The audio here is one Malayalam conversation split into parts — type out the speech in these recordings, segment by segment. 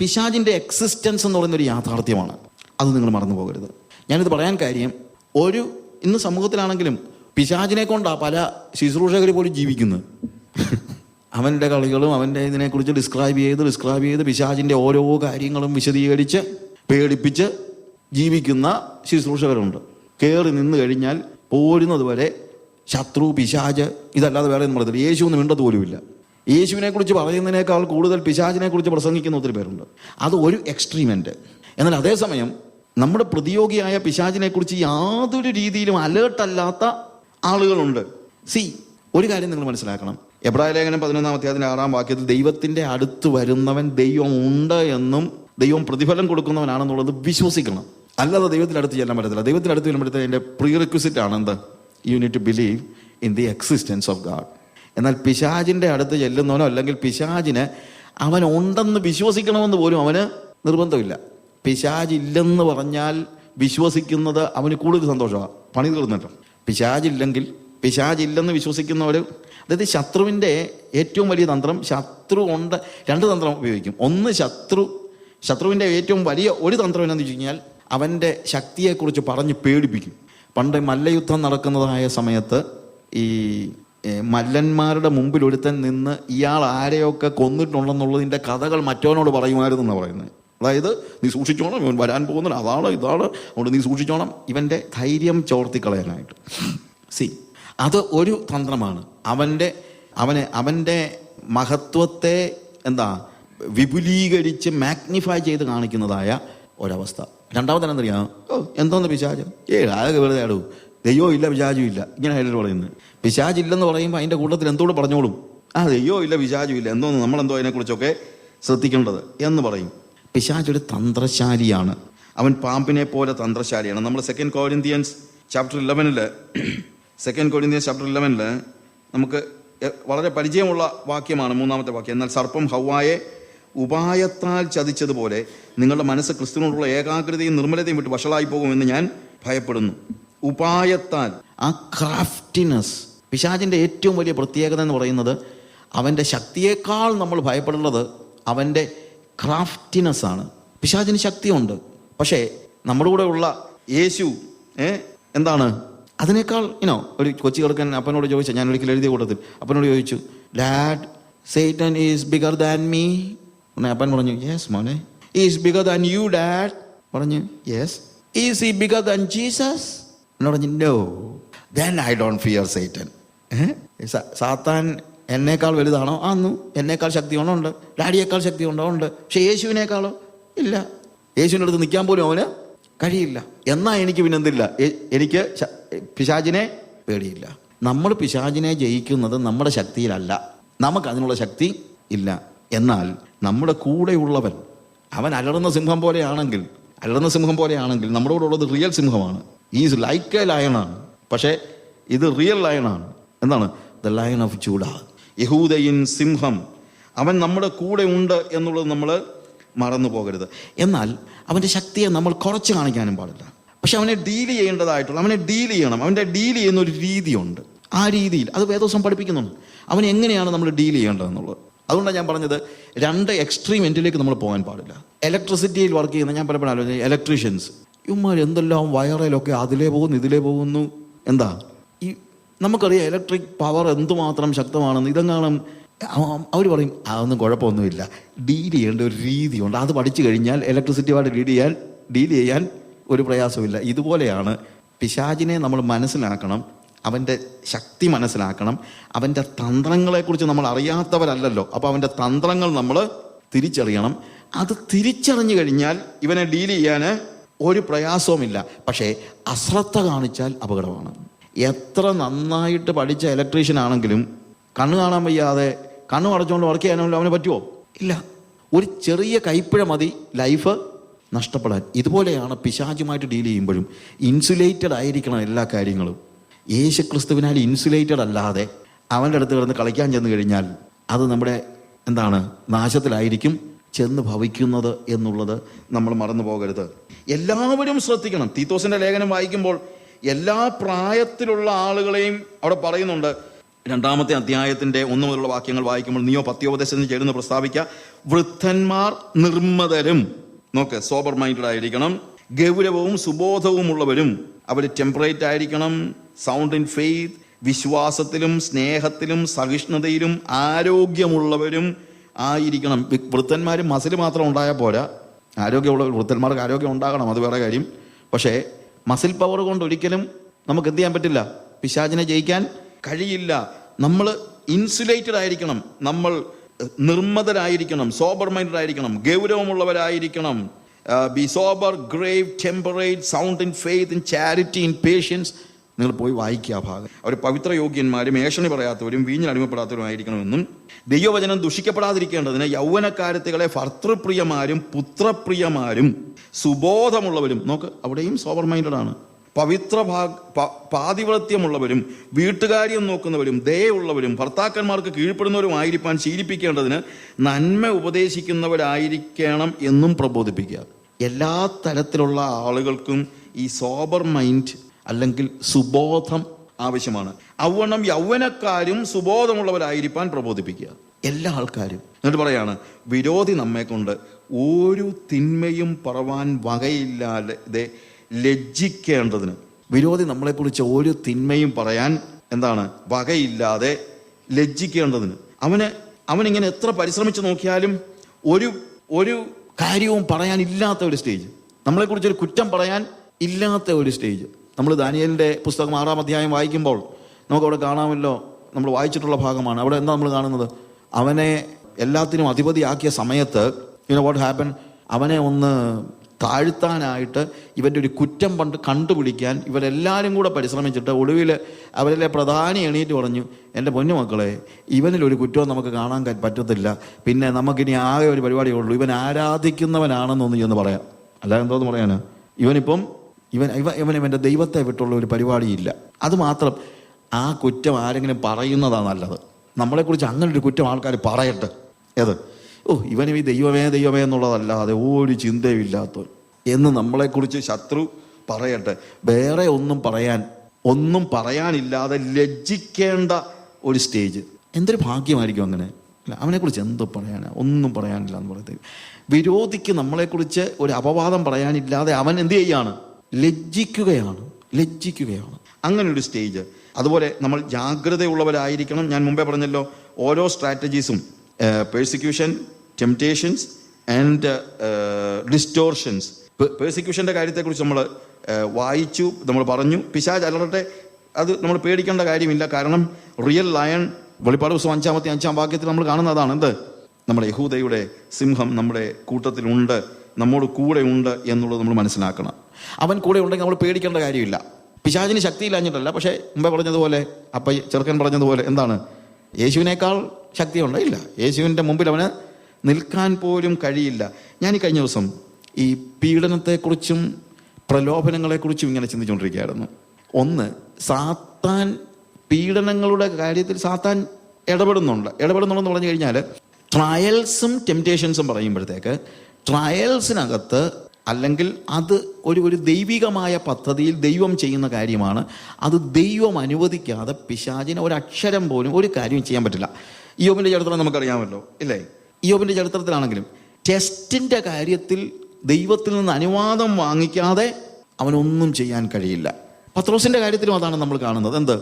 പിശാജിന്റെ എക്സിസ്റ്റൻസ് എന്ന് പറയുന്നൊരു യാഥാർത്ഥ്യമാണ്. അത് നിങ്ങൾ മറന്നു പോകരുത്. ഞാനിത് പറയാൻ കാര്യം ഒരു ഇന്ന് സമൂഹത്തിലാണെങ്കിലും പിശാജിനെ കൊണ്ടാണ് പല ശുശ്രൂഷകർ പോലും ജീവിക്കുന്നത്. അവന്റെ കളികളും അവന്റെ ഇതിനെക്കുറിച്ച് ഡിസ്ക്രൈബ് ചെയ്ത് ഡിസ്ക്രൈബ് ചെയ്ത് പിശാജിന്റെ ഓരോ കാര്യങ്ങളും വിശദീകരിച്ച് പേടിപ്പിച്ച് ജീവിക്കുന്ന ശുശ്രൂഷകരുണ്ട്. കയറി നിന്ന് കഴിഞ്ഞാൽ പോരുന്നത് വരെ ശത്രു പിശാജ് ഇതല്ലാതെ വേറെ ഒന്നും പറയത്തില്ല. യേശു ഒന്നും മിണ്ടത് പോലുമില്ല. യേശുവിനെ കുറിച്ച് പറയുന്നതിനേക്കാൾ കൂടുതൽ പിശാചിനെ കുറിച്ച് പ്രസംഗിക്കുന്ന ഒത്തിരി പേരുണ്ട്. അത് ഒരു എക്സ്ട്രീമെന്റ് എന്നാൽ അതേസമയം നമ്മുടെ പ്രതിയോഗിയായ പിശാചിനെക്കുറിച്ച് യാതൊരു രീതിയിലും അലേർട്ടല്ലാത്ത ആളുകളുണ്ട്. സി ഒരു കാര്യം നിങ്ങൾ മനസ്സിലാക്കണം. എബ്രായ ലേഖനം പതിനൊന്നാം അധ്യായത്തിന്റെ ആറാം വാക്യത്തിൽ ദൈവത്തിന്റെ അടുത്ത് വരുന്നവൻ ദൈവം ഉണ്ട് എന്നും ദൈവം പ്രതിഫലം കൊടുക്കുന്നവനാണെന്നുള്ളത് വിശ്വസിക്കണം. അല്ലാതെ ദൈവത്തിന്റെ അടുത്ത് ചെല്ലാൻ പറ്റത്തില്ല. ദൈവത്തിന്റെ അടുത്ത് ചെല്ലുമ്പോഴത്തേക്ക് അതിന്റെ പ്രീ റിക്വസിറ്റ് ആണ് എന്ത്? You need to believe in the existence of God എന്നാൽ പിശാജിന്റെ അടുത്ത് ചെല്ലുന്നവനോ അല്ലെങ്കിൽ പിശാജിന് അവൻ ഉണ്ടെന്ന് വിശ്വസിക്കണമെന്ന് പോലും അവന് നിർബന്ധമില്ല. പിശാജ് ഇല്ലെന്ന് പറഞ്ഞാൽ വിശ്വസിക്കുന്നത് അവന് കൂടുതൽ സന്തോഷമാണ് പണി തീർന്നിട്ട്. പിശാജില്ലെങ്കിൽ പിശാജില്ലെന്ന് വിശ്വസിക്കുന്നവർ അതായത് ശത്രുവിന്റെ ഏറ്റവും വലിയ തന്ത്രം ശത്രു ഉണ്ട് രണ്ട് തന്ത്രം ഉപയോഗിക്കും. ഒന്ന് ശത്രു ശത്രുവിന്റെ ഏറ്റവും വലിയ ഒരു തന്ത്രം എന്താണെന്ന് വെച്ച് കഴിഞ്ഞാൽ അവന്റെ ശക്തിയെക്കുറിച്ച് പറഞ്ഞ് പേടിപ്പിക്കും. പണ്ട് മല്ലയുദ്ധം നടക്കുന്നതായ സമയത്ത് ഈ മല്ലന്മാരുടെ മുമ്പിൽ ഒരുത്തൻ നിന്ന് ഇയാൾ ആരെയൊക്കെ കൊന്നിട്ടുണ്ടെന്നുള്ളതിന്റെ കഥകൾ മറ്റവനോട് പറയുമായിരുന്നു എന്നാണ് പറയുന്നത്. അതായത് നീ സൂക്ഷിച്ചോണം ഇവൻ വരാൻ പോകുന്നത് അതാണ് ഇതാണ് അതുകൊണ്ട് നീ സൂക്ഷിച്ചോണം. ഇവന്റെ ധൈര്യം ചോർത്തിക്കളയാനായിട്ട്. സി അത് ഒരു തന്ത്രമാണ്. അവന്റെ അവനെ അവന്റെ മഹത്വത്തെ എന്താ വിപുലീകരിച്ച് മാഗ്നിഫൈ ചെയ്ത് കാണിക്കുന്നതായ ഒരവസ്ഥ. രണ്ടാമത്തെ എന്തറിയാം ഓ എന്തോന്ന് വിചാരിച്ചു ഏ ആകെ വെറുതെ ആടൂ. പിശാചും ഇല്ല. ഇങ്ങനെ ഹൈലൈറ്റ് പറയുന്നത്. പിശാച് ഇല്ലെന്ന് പറയുമ്പോൾ അതിന്റെ കൂട്ടത്തിൽ എന്തോട് പറഞ്ഞോളും. ആ പിശാചും ഇല്ല. എന്തോന്ന് നമ്മളെന്തോ അതിനെക്കുറിച്ചൊക്കെ ശ്രദ്ധിക്കേണ്ടത് എന്ന് പറയും. പിശാച് ഒരു തന്ത്രശാലിയാണ്. അവൻ പാമ്പിനെ പോലെ തന്ത്രശാലിയാണ്. നമ്മൾ സെക്കൻഡ് കോരിന്ത്യൻസ് ചാപ്റ്റർ ഇലവനിൽ സെക്കൻഡ് കോരിന്ത്യൻസ് ചാപ്റ്റർ ഇലവനിൽ നമുക്ക് വളരെ പരിചയമുള്ള വാക്യമാണ് മൂന്നാമത്തെ വാക്യം. എന്നാൽ സർപ്പം ഹൗവായെ ഉപായത്താൽ ചതിച്ചതുപോലെ നിങ്ങളുടെ മനസ്സ് ക്രിസ്തുവിനോടുള്ള ഏകാഗ്രതയും നിർമ്മലതയും വിട്ട് വഷളായി പോകുമെന്ന് ഞാൻ ഭയപ്പെടുന്നു. ഉപായത്താൽ. ആ ക്രാഫ്റ്റിനെസ് പിശാചിന്റെ ഏറ്റവും വലിയ പ്രത്യേകത എന്ന് പറയുന്നത് അവന്റെ ശക്തിയേക്കാൾ നമ്മൾ ഭയപ്പെടുന്നത് അവന്റെ ക്രാഫ്റ്റിനെസ് ആണ്. പിശാചിന് ശക്തിയുണ്ട്. പക്ഷേ നമ്മുടെ കൂടെ ഉള്ള യേശു എന്താണ്? അതിനേക്കാൾ ഇനോ ഒരു കൊച്ചി കിടക്കാൻ അപ്പനോട് ചോദിച്ചു ഞാൻ ഒരിക്കലും എഴുതിയ കൂട്ടത്തിൽ അപ്പനോട് ചോദിച്ചു LAD Satan is bigger than me ഉടനെ അപ്പൻ പറഞ്ഞു യെസ് മോനെ. Is bigger than you dad പറഞ്ഞു യെസ് ഈസ് ഈ ബിഗർ ദാൻ ജീസസ് എന്നോട് പറഞ്ഞു no then I don't fear Satan സാത്താൻ എന്നേക്കാൾ വലുതാണോ? ആന്നു. എന്നേക്കാൾ ശക്തിയാണോ ഉണ്ട്. ഡാഡിയേക്കാൾ ശക്തി ഉണ്ടോ. ഉണ്ട് പക്ഷെ യേശുവിനേക്കാളോ? ഇല്ല. യേശുവിന്റെ അടുത്ത് നിൽക്കാൻ പോലും അവന് കഴിയില്ല. എന്നാ എനിക്ക് പിന്നെന്തില്ല? എനിക്ക് പിശാചിനെ പേടിയില്ല. നമ്മൾ പിശാചിനെ ജയിക്കുന്നത് നമ്മുടെ ശക്തിയിലല്ല. നമുക്ക് അതിനുള്ള ശക്തി ഇല്ല. എന്നാൽ നമ്മുടെ കൂടെയുള്ളവൻ അവൻ അലറുന്ന സിംഹം പോലെയാണെങ്കിൽ അലറുന്ന സിംഹം പോലെയാണെങ്കിൽ നമ്മുടെ കൂടെ ഉള്ളത് റിയൽ സിംഹമാണ്. ഈസ് ലൈക്ക് എ ലയണാണ് പക്ഷേ ഇത് റിയൽ ലയണാണ് എന്താണ്? ദ ലയൺ ഓഫ് ചൂഡ യഹൂദയിൻ സിംഹം. അവൻ നമ്മുടെ കൂടെ ഉണ്ട് എന്നുള്ളത് നമ്മൾ മറന്നു പോകരുത്. എന്നാൽ അവന്റെ ശക്തിയെ നമ്മൾ കുറച്ച് കാണിക്കാനും പാടില്ല. പക്ഷെ അവനെ ഡീൽ ചെയ്യേണ്ടതായിട്ടുള്ള അവനെ ഡീൽ ചെയ്യണം. അവന്റെ ഡീൽ ചെയ്യുന്ന ഒരു രീതിയുണ്ട്. ആ രീതിയിൽ അത് വേദോസം പഠിപ്പിക്കുന്നുണ്ട്. അവൻ എങ്ങനെയാണ് നമ്മൾ ഡീൽ ചെയ്യേണ്ടതെന്നുള്ളത്? അതുകൊണ്ടാണ് ഞാൻ പറഞ്ഞത് രണ്ട് എക്സ്ട്രീം എൻഡിലേക്ക് നമ്മൾ പോകാൻ പാടില്ല. ഇലക്ട്രിസിറ്റിയിൽ വർക്ക് ചെയ്യുന്ന ഞാൻ പലപ്പോഴും ആലോചിച്ചത് ഇലക്ട്രീഷ്യൻസ് ഇവന്മാർ എന്തെല്ലാം വയറിലൊക്കെ അതിലേ പോകുന്നു ഇതിലേ പോകുന്നു. എന്താ? ഈ നമുക്കറിയാം ഇലക്ട്രിക് പവർ എന്തുമാത്രം ശക്തമാണെന്ന്. ഇതെങ്ങാനും അവർ പറയും അതൊന്നും കുഴപ്പമൊന്നുമില്ല. ഡീൽ ചെയ്യേണ്ട ഒരു രീതിയുണ്ട്. അത് പഠിച്ചു കഴിഞ്ഞാൽ ഇലക്ട്രിസിറ്റിയുമായിട്ട് ഡീൽ ചെയ്യാൻ ഡീൽ ചെയ്യാൻ ഒരു പ്രയാസമില്ല ഇതുപോലെയാണ് പിശാചിനെ നമ്മൾ മനസ്സിലാക്കണം അവന്റെ ശക്തി മനസ്സിലാക്കണം. അവന്റെ തന്ത്രങ്ങളെക്കുറിച്ച് നമ്മൾ അറിയാത്തവരല്ലല്ലോ. അപ്പോൾ അവന്റെ തന്ത്രങ്ങൾ നമ്മൾ തിരിച്ചറിയണം. അത് തിരിച്ചറിഞ്ഞു കഴിഞ്ഞാൽ ഇവനെ ഡീൽ ചെയ്യാൻ ഒരു പ്രയാസവുമില്ല. പക്ഷേ അശ്രദ്ധ കാണിച്ചാൽ അപകടമാണ്. എത്ര നന്നായിട്ട് പഠിച്ച ഇലക്ട്രീഷ്യൻ ആണെങ്കിലും കണ്ണ് കാണാൻ വയ്യാതെ കണ്ണ് അടച്ചുകൊണ്ട് വർക്ക് ചെയ്യാനോ അവന് പറ്റുമോ ഇല്ല. ഒരു ചെറിയ കൈപ്പിഴ മതി ലൈഫ് നഷ്ടപ്പെടാൻ. ഇതുപോലെയാണ് പിശാചുമായിട്ട് ഡീൽ ചെയ്യുമ്പോഴും ഇൻസുലേറ്റഡ് ആയിരിക്കണം എല്ലാ കാര്യങ്ങളും. യേശു ക്രിസ്തുവിനാൽ ഇൻസുലേറ്റഡ് അല്ലാതെ അവന്റെ അടുത്ത് കിടന്ന് കളിക്കാൻ ചെന്ന് കഴിഞ്ഞാൽ അത് നമ്മുടെ എന്താണ് നാശത്തിലായിരിക്കും. ചെന്ന് ഭവിക്കുന്നത് എന്നുള്ളത് നമ്മൾ മറന്നു പോകരുത്. എല്ലാവരും ശ്രദ്ധിക്കണം. തീത്തോസിന്റെ ലേഖനം വായിക്കുമ്പോൾ എല്ലാ പ്രായത്തിലുള്ള ആളുകളെയും അവിടെ പറയുന്നുണ്ട്. രണ്ടാമത്തെ അധ്യായത്തിന്റെ ഒന്നു മുതലുള്ള വാക്യങ്ങൾ വായിക്കുമ്പോൾ നീയോ പത്യോപദേശത്തിന് ചേരുന്ന പ്രസ്താവിക്കുക വൃദ്ധന്മാർ നിർമ്മതരും. നോക്ക് സോബർ മൈൻഡഡ് ആയിരിക്കണം. ഗൗരവവും സുബോധവുമുള്ളവരും. അവർ ടെമ്പറേറ്റ് ആയിരിക്കണം. സൗണ്ട് ഇൻ ഫെയ്ത്ത് വിശ്വാസത്തിലും സ്നേഹത്തിലും സഹിഷ്ണുതയിലും ആരോഗ്യമുള്ളവരും. ആയിരിക്കണം. വൃത്തന്മാർ മസിൽ മാത്രം ഉണ്ടായാൽ പോരാ. ആരോഗ്യമുള്ള വൃത്തന്മാർക്ക് ആരോഗ്യം ഉണ്ടാകണം അത് വേറെ കാര്യം. പക്ഷേ മസിൽ പവർ കൊണ്ട് ഒരിക്കലും നമുക്ക് എന്ത് ചെയ്യാൻ പറ്റില്ല? പിശാചിനെ ജയിക്കാൻ കഴിയില്ല. നമ്മൾ ഇൻസുലേറ്റഡ് ആയിരിക്കണം. നമ്മൾ നിർമ്മതരായിരിക്കണം സോബർ മൈൻഡഡ് ആയിരിക്കണം ഗൗരവമുള്ളവരായിരിക്കണം. Be sober grave temperate sound in faith in charity in patience നിങ്ങൾ പോയി വായിക്കുക ആ ഭാഗം. അവർ പവിത്ര യോഗ്യന്മാരും ഏഷണി പറയാത്തവരും വീഞ്ഞിൽ അടിമപ്പെടാത്തവരും ആയിരിക്കണമെന്നും ദൈവവചനം ദുഷിക്കപ്പെടാതിരിക്കേണ്ടതിന് യൗവനക്കാരത്തികളെ ഭർത്തൃപ്രിയമാരും പുത്രപ്രിയമാരും സുബോധമുള്ളവരും നോക്ക് അവിടെയും സോവർ മൈൻഡഡ് ആണ്. പവിത്ര ഭാഗ പാതിവൃത്യമുള്ളവരും വീട്ടുകാര്യം നോക്കുന്നവരും ദയുള്ളവരും ഭർത്താക്കന്മാർക്ക് കീഴ്പ്പെടുന്നവരും ആയിരിക്കാൻ ശീലിപ്പിക്കേണ്ടതിന് നന്മ ഉപദേശിക്കുന്നവരായിരിക്കണം എന്നും പ്രബോധിപ്പിക്കുക. എല്ലാ തരത്തിലുള്ള ആളുകൾക്കും ഈ സോബർ മൈൻഡ് അല്ലെങ്കിൽ സുബോധം ആവശ്യമാണ്. ഔവണ്ണം യൗവനക്കാരും സുബോധമുള്ളവരായിരിക്കാൻ പ്രബോധിപ്പിക്കുക. എല്ലാ ആൾക്കാരും. എന്നിട്ട് പറയാണ് വിരോധി നമ്മെ കൊണ്ട് ഒരു തിന്മയും പറവാൻ വകയില്ലാതെ ലജ്ജിക്കേണ്ടതിന്. വിരോധി നമ്മളെക്കുറിച്ച് ഒരു തിന്മയും പറയാൻ എന്താണ്? വകയില്ലാതെ ലജ്ജിക്കേണ്ടതിന്. അവന് അവനിങ്ങനെ എത്ര പരിശ്രമിച്ച് നോക്കിയാലും ഒരു ഒരു കാര്യവും പറയാനില്ലാത്ത ഒരു സ്റ്റേജ്. നമ്മളെക്കുറിച്ച് ഒരു കുറ്റം പറയാൻ ഇല്ലാത്ത ഒരു സ്റ്റേജ്. നമ്മൾ ദാനിയലിന്റെ പുസ്തകം ആറാം അധ്യായം വായിക്കുമ്പോൾ നമുക്കവിടെ കാണാമല്ലോ നമ്മൾ വായിച്ചിട്ടുള്ള ഭാഗമാണ്. അവിടെ എന്താ നമ്മൾ കാണുന്നത്? അവനെ എല്ലാത്തിനും അധിപതിയാക്കിയ സമയത്ത് യുനോ വാട്ട് ഹാപ്പൻ അവനെ ഒന്ന് താഴ്ത്താനായിട്ട് ഇവന്റെ ഒരു കുറ്റം പണ്ട് കണ്ടുപിടിക്കാൻ ഇവരെല്ലാവരും കൂടെ പരിശ്രമിച്ചിട്ട് ഒടുവിൽ അവരിലെ പ്രധാനി എണീറ്റ് പറഞ്ഞു എന്റെ പൊന്നുമക്കളെ ഇവനിലൊരു കുറ്റവും നമുക്ക് കാണാൻ പറ്റത്തില്ല. പിന്നെ നമുക്കിനി ആകെ ഒരു പരിപാടിയേ ഉള്ളൂ. ഇവൻ ആരാധിക്കുന്നവനാണെന്നൊന്ന് ചെന്ന് പറയാം. അല്ലാതെ എന്തോന്ന് പറയാന്? ഇവനിപ്പം ഇവൻ ഇവ ഇവൻ ദൈവത്തെ വിട്ടുള്ള ഒരു പരിപാടിയില്ല. അതുമാത്രം ആ കുറ്റം ആരെങ്കിലും പറയുന്നതാണ് നല്ലത്. നമ്മളെക്കുറിച്ച് അങ്ങനെ ഒരു കുറ്റം ആൾക്കാർ പറയട്ടെ. ഏത്? ഓ ഇവനും ഈ ദൈവമേ ദൈവമേ എന്നുള്ളതല്ലാതെ ഒരു ചിന്തയും ഇല്ലാത്തവൻ എന്ന് നമ്മളെക്കുറിച്ച് ശത്രു പറയട്ടെ. വേറെ ഒന്നും പറയാൻ ഒന്നും പറയാനില്ലാതെ ലജ്ജിക്കേണ്ട ഒരു സ്റ്റേജ്. എന്തൊരു ഭാഗ്യമായിരിക്കും അങ്ങനെ? അല്ല അവനെക്കുറിച്ച് എന്തോ പറയാനാ? ഒന്നും പറയാനില്ല എന്ന് പറയുന്നത് വിരോധിക്ക് നമ്മളെക്കുറിച്ച് ഒരു അപവാദം പറയാനില്ലാതെ അവൻ എന്ത് ചെയ്യാണ്? ലജ്ജിക്കുകയാണ് ലജ്ജിക്കുകയാണ്. അങ്ങനെ ഒരു സ്റ്റേജ് അതുപോലെ നമ്മൾ ജാഗ്രതയുള്ളവരായിരിക്കണം. ഞാൻ മുമ്പേ പറഞ്ഞല്ലോ ഓരോ സ്ട്രാറ്റജീസും പേഴ്സിക്യൂഷൻ ടെംപ്റ്റേഷൻസ് ആൻഡ് ഡിസ്റ്റോർഷൻസ് പേഴ്സിക്യൂഷന്റെ കാര്യത്തെക്കുറിച്ച് നമ്മൾ വായിച്ചു നമ്മൾ പറഞ്ഞു. പിശാജ് അലറട്ടെ അത് നമ്മൾ പേടിക്കേണ്ട കാര്യമില്ല. കാരണം റിയൽ ലയൺ വെളിപ്പാട് പുസ്തകം അഞ്ചാമത്തെ അഞ്ചാം വാക്യത്തിൽ നമ്മൾ കാണുന്നതാണ് എന്ത്? നമ്മുടെ യഹൂദയുടെ സിംഹം നമ്മുടെ കൂട്ടത്തിലുണ്ട്. നമ്മോട് കൂടെ ഉണ്ട് എന്നുള്ളത് നമ്മൾ മനസ്സിലാക്കണം. അവൻ കൂടെ ഉണ്ടെങ്കിൽ നമ്മൾ പേടിക്കേണ്ട കാര്യമില്ല. പിശാചിന് ശക്തിയില്ലാഞ്ഞിട്ടല്ല പക്ഷേ മുമ്പേ പറഞ്ഞതുപോലെ അപ്പ ചെറുക്കൻ പറഞ്ഞതുപോലെ എന്താണ്? യേശുവിനേക്കാൾ ശക്തിയുണ്ട്? ഇല്ല. യേശുവിന്റെ മുമ്പിൽ അവന് നിൽക്കാൻ പോലും കഴിയില്ല. ഞാൻ ഈ കഴിഞ്ഞ ദിവസം ഈ പീഡനത്തെക്കുറിച്ചും പ്രലോഭനങ്ങളെക്കുറിച്ചും ഇങ്ങനെ ചിന്തിച്ചുകൊണ്ടിരിക്കുകയായിരുന്നു. ഒന്ന് സാത്താൻ പീഡനങ്ങളുടെ കാര്യത്തിൽ സാത്താൻ ഇടപെടുന്നുണ്ട്. ഇടപെടുന്നുണ്ടെന്ന് പറഞ്ഞു കഴിഞ്ഞാൽ ട്രയൽസും ടെംപ്റ്റേഷൻസും പറയുമ്പോഴത്തേക്ക് ട്രയൽസിനകത്ത് അല്ലെങ്കിൽ അത് ഒരു ഒരു ദൈവികമായ പദ്ധതിയിൽ ദൈവം ചെയ്യുന്ന കാര്യമാണ്. അത് ദൈവം അനുവദിക്കാതെ പിശാചിന് ഒരക്ഷരം പോലും ഒരു കാര്യം ചെയ്യാൻ പറ്റില്ല. യോബിന്റെ ചരിത്രം നമുക്കറിയാമല്ലോ ഇല്ലേ? യോബിന്റെ ചരിത്രത്തിലാണെങ്കിലും ടെസ്റ്റിന്റെ കാര്യത്തിൽ ദൈവത്തിൽ നിന്ന് അനുവാദം വാങ്ങിക്കാതെ അവനൊന്നും ചെയ്യാൻ കഴിയില്ല. പത്രോസിന്റെ കാര്യത്തിലും അതാണ് നമ്മൾ കാണുന്നത്. എന്ത്?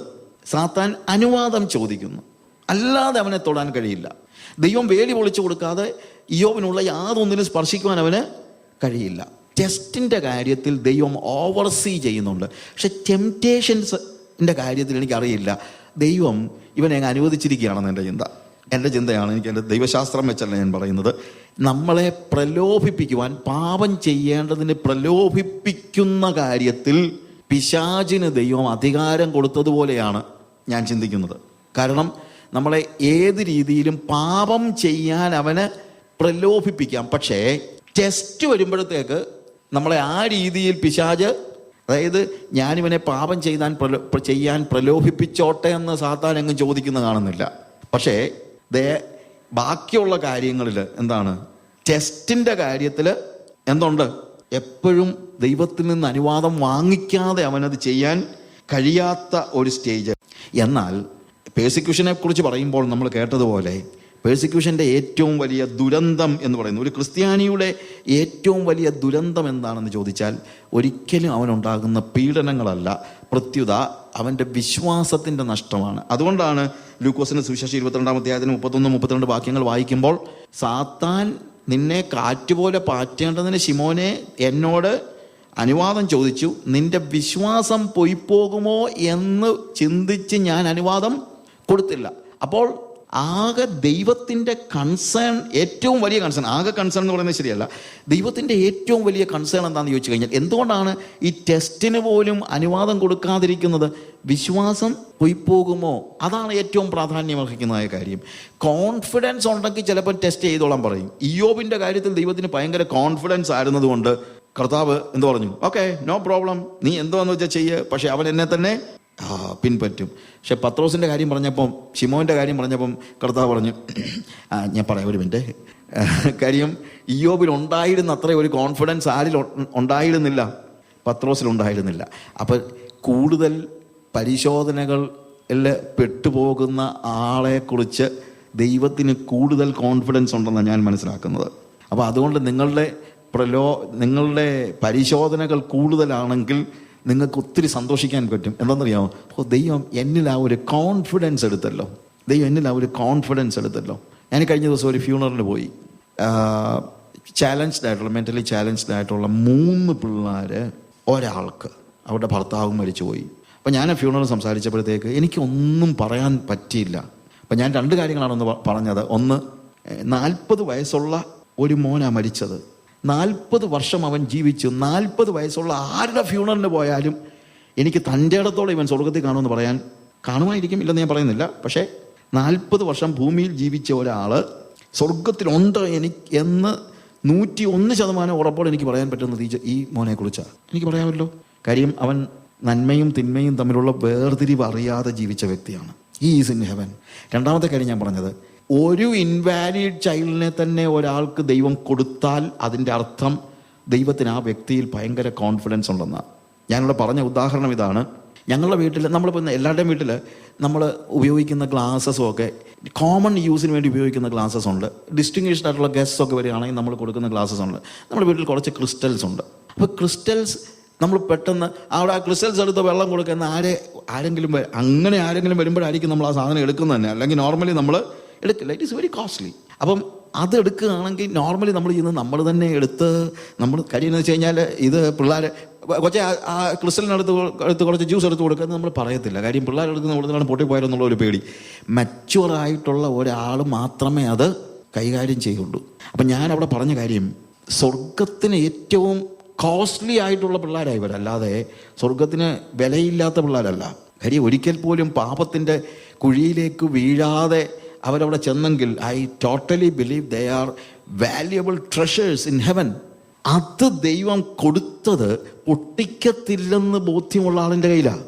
സാത്താൻ അനുവാദം ചോദിക്കുന്നു. അല്ലാതെ അവനെ തൊടാൻ കഴിയില്ല. ദൈവം വേലി പൊളിച്ചു കൊടുക്കാതെ ഇയോവിനുള്ള യാതൊന്നിനും സ്പർശിക്കുവാൻ അവന് കഴിയില്ല. ടെസ്റ്റിന്റെ കാര്യത്തിൽ ദൈവം ഓവർസീ ചെയ്യുന്നുണ്ട്. പക്ഷെ ടെംപ്റ്റേഷൻസിന്റെ കാര്യത്തിൽ എനിക്കറിയില്ല. ദൈവം ഇവനെ അങ്ങ് അനുവദിച്ചിരിക്കുകയാണെന്ന് എന്റെ ചിന്ത. എന്റെ ചിന്തയാണ് എനിക്ക് എന്റെ ദൈവശാസ്ത്രം വെച്ചല്ല ഞാൻ പറയുന്നത്. നമ്മളെ പ്രലോഭിപ്പിക്കുവാൻ പാപം ചെയ്യേണ്ടതിന് പ്രലോഭിപ്പിക്കുന്ന കാര്യത്തിൽ പിശാചിന് ദൈവം അധികാരം കൊടുത്തതുപോലെയാണ് ഞാൻ ചിന്തിക്കുന്നത്. കാരണം നമ്മളെ ഏത് രീതിയിലും പാപം ചെയ്യാൻ അവന് പ്രലോഭിപ്പിക്കാം. പക്ഷേ ടെസ്റ്റ് വരുമ്പോഴത്തേക്ക് നമ്മളെ ആ രീതിയിൽ പിശാജ് അതായത് ഞാനിവനെ പാപം ചെയ്താൻ പ്രലോ ചെയ്യാൻ പ്രലോഭിപ്പിച്ചോട്ടെ എന്ന് സാത്താൻ എങ്ങും ചോദിക്കുന്ന കാണുന്നില്ല. പക്ഷേ ദേ ബാക്കിയുള്ള കാര്യങ്ങളിൽ എന്താണ്? ടെസ്റ്റിന്റെ കാര്യത്തിൽ എന്തുണ്ട്? എപ്പോഴും ദൈവത്തിൽ നിന്ന് അനുവാദം വാങ്ങിക്കാതെ അവനത് ചെയ്യാൻ കഴിയാത്ത ഒരു സ്റ്റേജ് എന്നാൽ പേഴ്സിക്യൂഷനെ കുറിച്ച് പറയുമ്പോൾ നമ്മൾ കേട്ടതുപോലെ പേഴ്സിക്യൂഷന്റെ ഏറ്റവും വലിയ ദുരന്തം എന്ന് പറയുന്നത് ഒരു ക്രിസ്ത്യാനിയുടെ ഏറ്റവും വലിയ ദുരന്തം എന്താണെന്ന് ചോദിച്ചാൽ ഒരിക്കലും അവനുണ്ടാകുന്ന പീഡനങ്ങളല്ല പ്രത്യുത അവന്റെ വിശ്വാസത്തിന്റെ നഷ്ടമാണ്. അതുകൊണ്ടാണ് ലൂക്കോസിന്റെ സുവിശേഷം ഇരുപത്തിരണ്ടാം അധ്യായത്തിന് മുപ്പത്തൊന്ന് മുപ്പത്തിരണ്ട് വാക്യങ്ങൾ വായിക്കുമ്പോൾ സാത്താൻ നിന്നെ കാറ്റുപോലെ പാറ്റേണ്ടതിന് ശിമോനെ എന്നോട് അനുവാദം ചോദിച്ചു നിന്റെ വിശ്വാസം പൊയ്പോകുമോ എന്ന് ചിന്തിച്ച് ഞാൻ അനുവാദം കൊടുത്തില്ല. അപ്പോൾ ആകെ ദൈവത്തിന്റെ കൺസേൺ ഏറ്റവും വലിയ കൺസേൺ ആകെ കൺസേൺ എന്ന് പറയുന്നത് ശരിയല്ല. ദൈവത്തിന്റെ ഏറ്റവും വലിയ കൺസേൺ എന്താണെന്ന് ചോദിച്ചു കഴിഞ്ഞാൽ എന്തുകൊണ്ടാണ് ഈ ടെസ്റ്റിന് പോലും അനുവാദം കൊടുക്കാതിരിക്കുന്നത്? വിശ്വാസം പോയിപ്പോകുമോ അതാണ് ഏറ്റവും പ്രാധാന്യമർഹിക്കുന്നതായ കാര്യം. കോൺഫിഡൻസ് ഉണ്ടെങ്കിൽ ചിലപ്പോൾ ടെസ്റ്റ് ചെയ്തോളാൻ പറയും. ഇയോബിന്റെ കാര്യത്തിൽ ദൈവത്തിന് ഭയങ്കര കോൺഫിഡൻസ് ആയിരുന്നതുകൊണ്ട് കർത്താവ് എന്ത് പറഞ്ഞു? ഓക്കെ നോ പ്രോബ്ലം നീ എന്തോന്ന് വെച്ചാൽ ചെയ്യ്. പക്ഷേ അവൻ എന്നെ തന്നെ പിൻപറ്റും. പക്ഷെ പത്രോസിന്റെ കാര്യം പറഞ്ഞപ്പം ഷിമോന്റെ കാര്യം പറഞ്ഞപ്പം കർത്താവ് പറഞ്ഞു ഞാൻ പറയാം ഒരു മിനിറ്റ്. കാര്യം ഇയോബിൽ ഉണ്ടായിരുന്ന അത്ര ഒരു കോൺഫിഡൻസ് ആരിൽ ഉണ്ടായിരുന്നില്ല. പത്രോസിൽ ഉണ്ടായിരുന്നില്ല. അപ്പോൾ കൂടുതൽ പരിശോധനകളിൽ പെട്ടുപോകുന്ന ആളെക്കുറിച്ച് ദൈവത്തിന് കൂടുതൽ കോൺഫിഡൻസ് ഉണ്ടെന്നാണ് ഞാൻ മനസ്സിലാക്കുന്നത്. അപ്പോൾ അതുകൊണ്ട് നിങ്ങളുടെ പ്രലോ നിങ്ങളുടെ പരിശോധനകൾ കൂടുതലാണെങ്കിൽ നിങ്ങൾക്ക് ഒത്തിരി സന്തോഷിക്കാൻ പറ്റും. എന്താണെന്നറിയാമോ? ഓ ദൈവം എന്നിൽ ആ ഒരു കോൺഫിഡൻസ് എടുത്തല്ലോ. ദൈവം എന്നിൽ ആ ഒരു കോൺഫിഡൻസ് എടുത്തല്ലോ. ഞാൻ കഴിഞ്ഞ ദിവസം ഒരു ഫ്യൂണറിന് പോയി. ചാലഞ്ച്ഡ് ആയിട്ടുള്ള മെന്റലി ചാലഞ്ച്ഡ് ആയിട്ടുള്ള മൂന്ന് പിള്ളേർ ഒരാൾക്ക് അവരുടെ ഭർത്താവ് മരിച്ചുപോയി അപ്പം ഞാൻ ഫ്യൂണറിൽ സംസാരിച്ചപ്പോഴത്തേക്ക് എനിക്കൊന്നും പറയാൻ പറ്റിയില്ല. അപ്പം ഞാൻ രണ്ട് കാര്യങ്ങളാണ് ഒന്ന് പറഞ്ഞത്. ഒന്ന് നാൽപ്പത് വയസ്സുള്ള ഒരു മോനാണ് മരിച്ചത്. നാൽപ്പത് വർഷം അവൻ ജീവിച്ചു. നാൽപ്പത് വയസ്സുള്ള ആരുടെ ഫ്യൂണറിന് പോയാലും എനിക്ക് തന്റെ ഇടത്തോളം ഇവൻ സ്വർഗത്തിൽ കാണുമെന്ന് പറയാൻ കാണുമായിരിക്കും ഇല്ലെന്ന് ഞാൻ പറയുന്നില്ല. പക്ഷേ നാൽപ്പത് വർഷം ഭൂമിയിൽ ജീവിച്ച ഒരാൾ സ്വർഗത്തിലുണ്ട് എനിക്ക് എന്ന് നൂറ്റി ഒന്ന് ശതമാനം ഉറപ്പോടെ എനിക്ക് പറയാൻ പറ്റുന്ന ഈ ഈ മോനെക്കുറിച്ചാണ് എനിക്ക് പറയാമല്ലോ. കാര്യം അവൻ നന്മയും തിന്മയും തമ്മിലുള്ള വേർതിരിവ് അറിയാതെ ജീവിച്ച വ്യക്തിയാണ്. ഈ ഈസ് ഇൻ ഹെവൻ രണ്ടാമത്തെ കാര്യം ഞാൻ പറഞ്ഞത് ഒരു ഇൻവാലിഡ് ചൈൽഡിനെ തന്നെ ഒരാൾക്ക് ദൈവം കൊടുത്താൽ അതിന്റെ അർത്ഥം ദൈവത്തിന് ആ വ്യക്തിയിൽ ഭയങ്കര കോൺഫിഡൻസ് ഉണ്ടെന്നാണ് ഞാനിവിടെ പറഞ്ഞ ഉദാഹരണം ഇതാണ്. ഞങ്ങളുടെ വീട്ടിൽ നമ്മളിപ്പോൾ എല്ലാവരുടെയും വീട്ടിൽ നമ്മൾ ഉപയോഗിക്കുന്ന ഗ്ലാസസും ഒക്കെ കോമൺ യൂസിന് വേണ്ടി ഉപയോഗിക്കുന്ന ഗ്ലാസസ് ഉണ്ട്. ഡിസ്റ്റിങ്ഷ്ഡ് ആയിട്ടുള്ള ഗസ്റ്റ്സ് ഒക്കെ വരികയാണെങ്കിൽ നമ്മൾ കൊടുക്കുന്ന ഗ്ലാസസ് ഉണ്ട്. നമ്മുടെ വീട്ടിൽ കുറച്ച് ക്രിസ്റ്റൽസ് ഉണ്ട്. അപ്പോൾ ക്രിസ്റ്റൽസ് നമ്മൾ പെട്ടെന്ന് അവിടെ ആ ക്രിസ്റ്റൽസ് എടുത്ത് വെള്ളം കൊടുക്കുന്ന ആരെ ആരെങ്കിലും അങ്ങനെ ആരെങ്കിലും വരുമ്പോഴായിരിക്കും നമ്മൾ ആ സാധനം എടുക്കുന്നത് തന്നെ. അല്ലെങ്കിൽ നോർമലി നമ്മൾ എടുക്കില്ല ഇറ്റ് ഈസ് വെരി കോസ്റ്റ്ലി അപ്പം അത് എടുക്കുകയാണെങ്കിൽ നോർമലി നമ്മൾ ചെയ്യുന്നത് നമ്മൾ തന്നെ എടുത്ത് നമ്മൾ കഴിയുന്നത് വെച്ച് കഴിഞ്ഞാൽ ഇത് പിള്ളേർ കൊച്ചെ ആ- ക്രിസ്റ്റലിനടുത്ത് എടുത്ത് കുറച്ച് ജ്യൂസ് എടുത്ത് കൊടുക്കുന്നത് നമ്മൾ പറയത്തില്ല. കാര്യം പിള്ളേർ എടുക്കുന്ന പൊട്ടി പോയാലെന്നുള്ള ഒരു പേടി. മെച്ചുവറായിട്ടുള്ള ഒരാൾ മാത്രമേ അത് കൈകാര്യം ചെയ്യുള്ളൂ. അപ്പം ഞാൻ അവിടെ പറഞ്ഞ കാര്യം സ്വർഗത്തിന് ഏറ്റവും കോസ്റ്റ്ലി ആയിട്ടുള്ള പിള്ളേരായി ഇവരല്ലാതെ സ്വർഗത്തിന് വിലയില്ലാത്ത പിള്ളേരല്ല. കാര്യം ഒരിക്കൽ പോലും പാപത്തിന്റെ കുഴിയിലേക്ക് വീഴാതെ അവരവിടെ ചെന്നെങ്കിൽ I totally believe they are valuable treasures in heaven അത് ദൈവം കൊടുത്തത് പൊട്ടിക്കത്തില്ലെന്ന് ബോധ്യമുള്ള ആളിന്റെ കയ്യിലാണ്